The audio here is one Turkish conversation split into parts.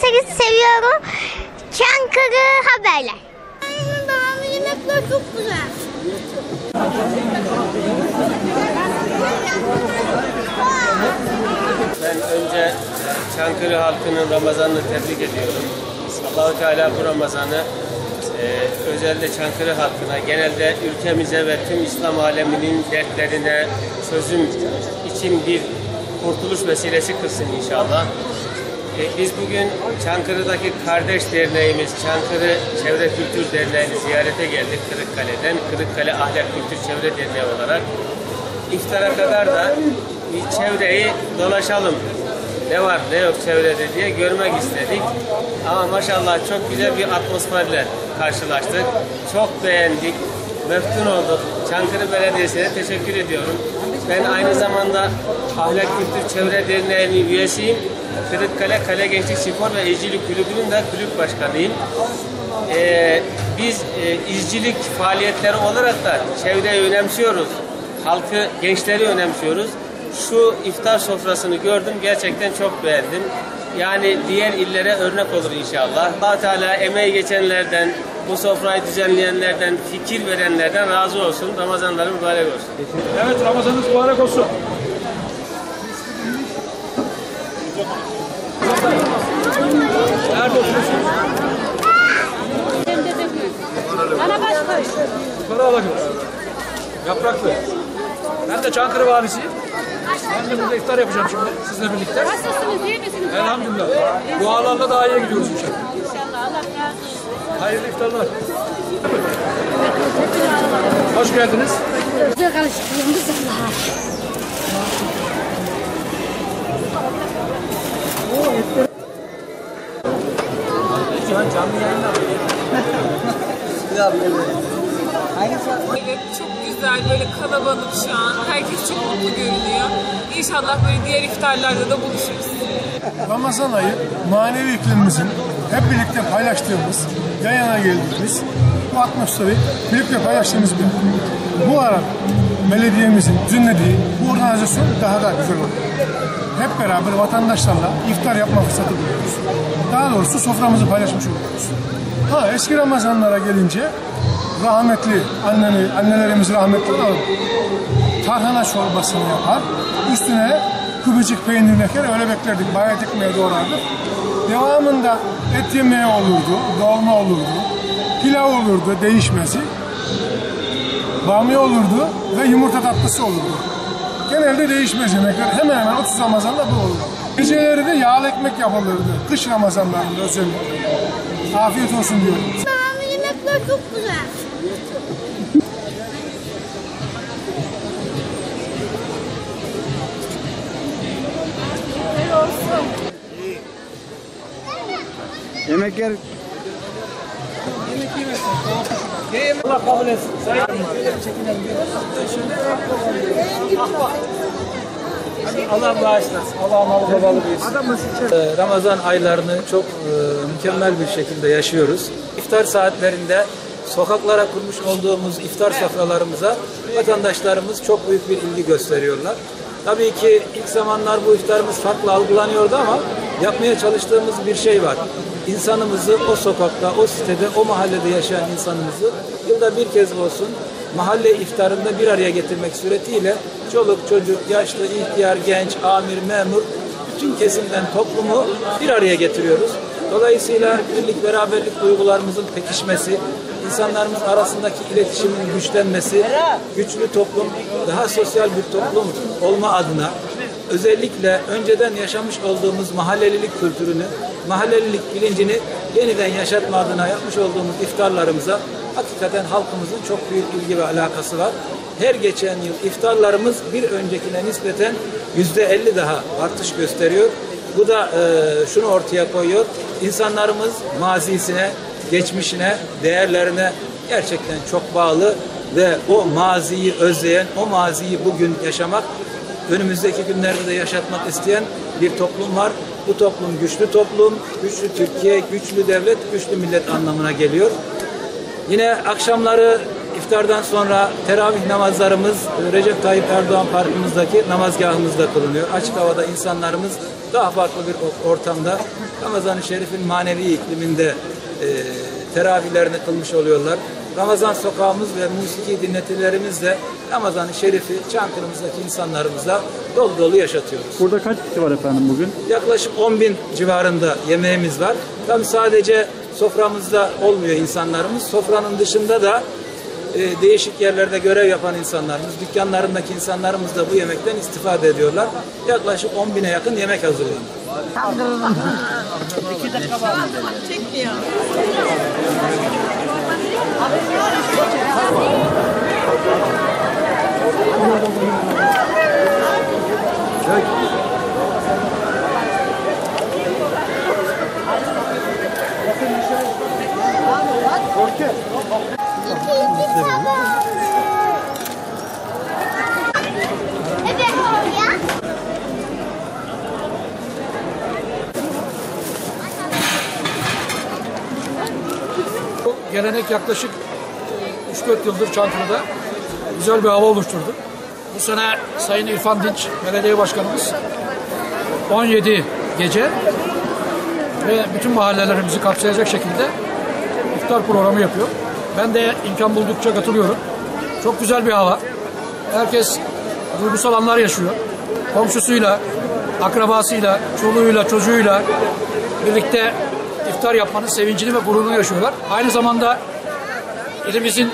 18 seviyorum. Çankırı haberler. Ben önce Çankırı halkının Ramazan'ını tebrik ediyorum. Allahu Teala bu Ramazan'ı e, özellikle Çankırı halkına, genelde ülkemize ve tüm İslam aleminin dertlerine çözüm için bir kurtuluş vesilesi kılsın inşallah. E, biz bugün Çankırı'daki Kardeş Derneğimiz, Çankırı Çevre Kültür Derneği'ni ziyarete geldik Kırıkkale'den. Kırıkkale Ahlak Kültür Çevre Derneği olarak. İftara kadar da çevreyi dolaşalım. Ne var ne yok çevrede diye görmek istedik. Ama maşallah çok güzel bir atmosferle karşılaştık. Çok beğendik. Meftun olduk. Çankırı Belediyesi'ne teşekkür ediyorum. Ben aynı zamanda Ahlak Kültür Çevre Derneği'nin üyesiyim. Kırıkkale Kale Gençlik Spor ve İzcilik Kulübü'nün de kulüp başkanıyım. Ee, biz e, izcilik faaliyetleri olarak da çevreyi önemsiyoruz. Halkı, gençleri önemsiyoruz. Şu iftar sofrasını gördüm, gerçekten çok beğendim. Yani diğer illere örnek olur inşallah. allah Teala emeği geçenlerden, bu sofrayı düzenleyenlerden, fikir verenlerden razı olsun. Ramazanları mübarek olsun. Evet Ramazanınız mübarek olsun. Bana baş koy. Para alacağım. Yapraklı. Ben de Çankırı valisiyim. Ben de burada iftar yapacağım şimdi sizle birlikte. Nasılsınız, iyi misiniz? Elhamdülillah. Dualarla daha iyi gidiyoruz inşallah. İnşallah Allah razı olsun. Hayırlı iftarlar. Hoş geldiniz. Güzel karıştırdığımız Allah'a. Evet çok güzel böyle kalabalık şu an. Herkes çok mutlu görünüyor. İnşallah böyle diğer iftarlarda da buluşuruz. Ramazan ayı manevi iklimimizin hep birlikte paylaştığımız, yan yana geldiğimiz bu atmosferi birlikte paylaştığımız bir. Bu arada belediyemizin düzenlediği bu organizasyon daha da güzel oldu. Hep beraber vatandaşlarla iftar yapma fırsatı buluyoruz. Daha doğrusu soframızı paylaşmış oluyoruz. Ha eski Ramazanlara gelince rahmetli anneni, annelerimiz rahmetli olan tarhana çorbasını yapar. Üstüne kübücük peynir eker öyle beklerdik. Bayat ekmeği doğrardık. Devamında et yemeği olurdu, dolma olurdu, pilav olurdu değişmesi. Bamya olurdu ve yumurta tatlısı olurdu. Genelde değişmez yemekler. Hemen hemen 30 Ramazan'da bu olur. Geceleri de yağlı ekmek yapılırdı. Kış Ramazanlarında özellikle. Afiyet olsun diyorum. Babamın yemekler çok güzel. Yemek yer Allah kabul etsin. Sayın Allah bağışlasın. Allah analı babalı büyüsün. Ramazan aylarını çok e, mükemmel bir şekilde yaşıyoruz. İftar saatlerinde sokaklara kurmuş olduğumuz iftar sofralarımıza vatandaşlarımız çok büyük bir ilgi gösteriyorlar. Tabii ki ilk zamanlar bu iftarımız farklı algılanıyordu ama yapmaya çalıştığımız bir şey var. İnsanımızı o sokakta, o sitede, o mahallede yaşayan insanımızı yılda bir kez olsun mahalle iftarında bir araya getirmek suretiyle çoluk, çocuk, yaşlı, ihtiyar, genç, amir, memur bütün kesimden toplumu bir araya getiriyoruz. Dolayısıyla birlik beraberlik duygularımızın pekişmesi, insanlarımız arasındaki iletişimin güçlenmesi, güçlü toplum, daha sosyal bir toplum olma adına özellikle önceden yaşamış olduğumuz mahallelilik kültürünü, mahallelilik bilincini yeniden yaşatma adına yapmış olduğumuz iftarlarımıza hakikaten halkımızın çok büyük ilgi ve alakası var. Her geçen yıl iftarlarımız bir öncekine nispeten yüzde elli daha artış gösteriyor. Bu da e, şunu ortaya koyuyor. İnsanlarımız mazisine, geçmişine, değerlerine gerçekten çok bağlı ve o maziyi özleyen, o maziyi bugün yaşamak önümüzdeki günlerde de yaşatmak isteyen bir toplum var. Bu toplum güçlü toplum, güçlü Türkiye, güçlü devlet, güçlü millet anlamına geliyor. Yine akşamları iftardan sonra teravih namazlarımız Recep Tayyip Erdoğan Parkımızdaki namazgahımızda kılınıyor. Açık havada insanlarımız daha farklı bir ortamda Ramazan-ı Şerif'in manevi ikliminde e, teravihlerini kılmış oluyorlar. Ramazan sokağımız ve musiki dinletilerimiz de Ramazan-ı Şerif'i Çankırı'mızdaki insanlarımıza dolu dolu yaşatıyoruz. Burada kaç kişi var efendim bugün? Yaklaşık 10 bin civarında yemeğimiz var. Tabi sadece soframızda olmuyor insanlarımız. Sofranın dışında da e, değişik yerlerde görev yapan insanlarımız, dükkanlarındaki insanlarımız da bu yemekten istifade ediyorlar. Yaklaşık 10 bine yakın yemek hazırlanıyor. İkinci gelenek yaklaşık e, 3-4 yıldır Çankırı'da güzel bir hava oluşturdu. Bu sene Sayın İrfan Dinç, belediye başkanımız 17 gece ve bütün mahallelerimizi kapsayacak şekilde iftar programı yapıyor. Ben de imkan buldukça katılıyorum. Çok güzel bir hava. Herkes duygusal anlar yaşıyor. Komşusuyla, akrabasıyla, çoluğuyla, çocuğuyla birlikte iftar yapmanın sevincini ve gururunu yaşıyorlar. Aynı zamanda ilimizin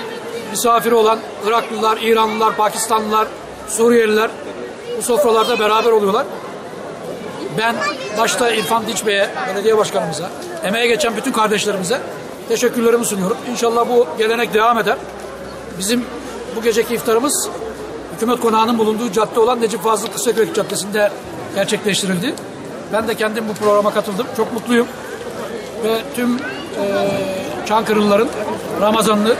misafiri olan Iraklılar, İranlılar, Pakistanlılar, Suriyeliler bu sofralarda beraber oluyorlar. Ben başta İrfan Dinç Bey'e, belediye başkanımıza, emeğe geçen bütün kardeşlerimize teşekkürlerimi sunuyorum. İnşallah bu gelenek devam eder. Bizim bu geceki iftarımız hükümet konağının bulunduğu cadde olan Necip Fazıl Kısakök Caddesi'nde gerçekleştirildi. Ben de kendim bu programa katıldım. Çok mutluyum. Ve tüm e, Çankırılıların Ramazan'ını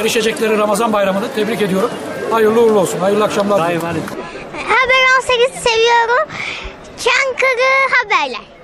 erişecekleri Ramazan bayramını tebrik ediyorum. Hayırlı uğurlu olsun. Hayırlı akşamlar. Haber 18 seviyorum. Çankırı haberler.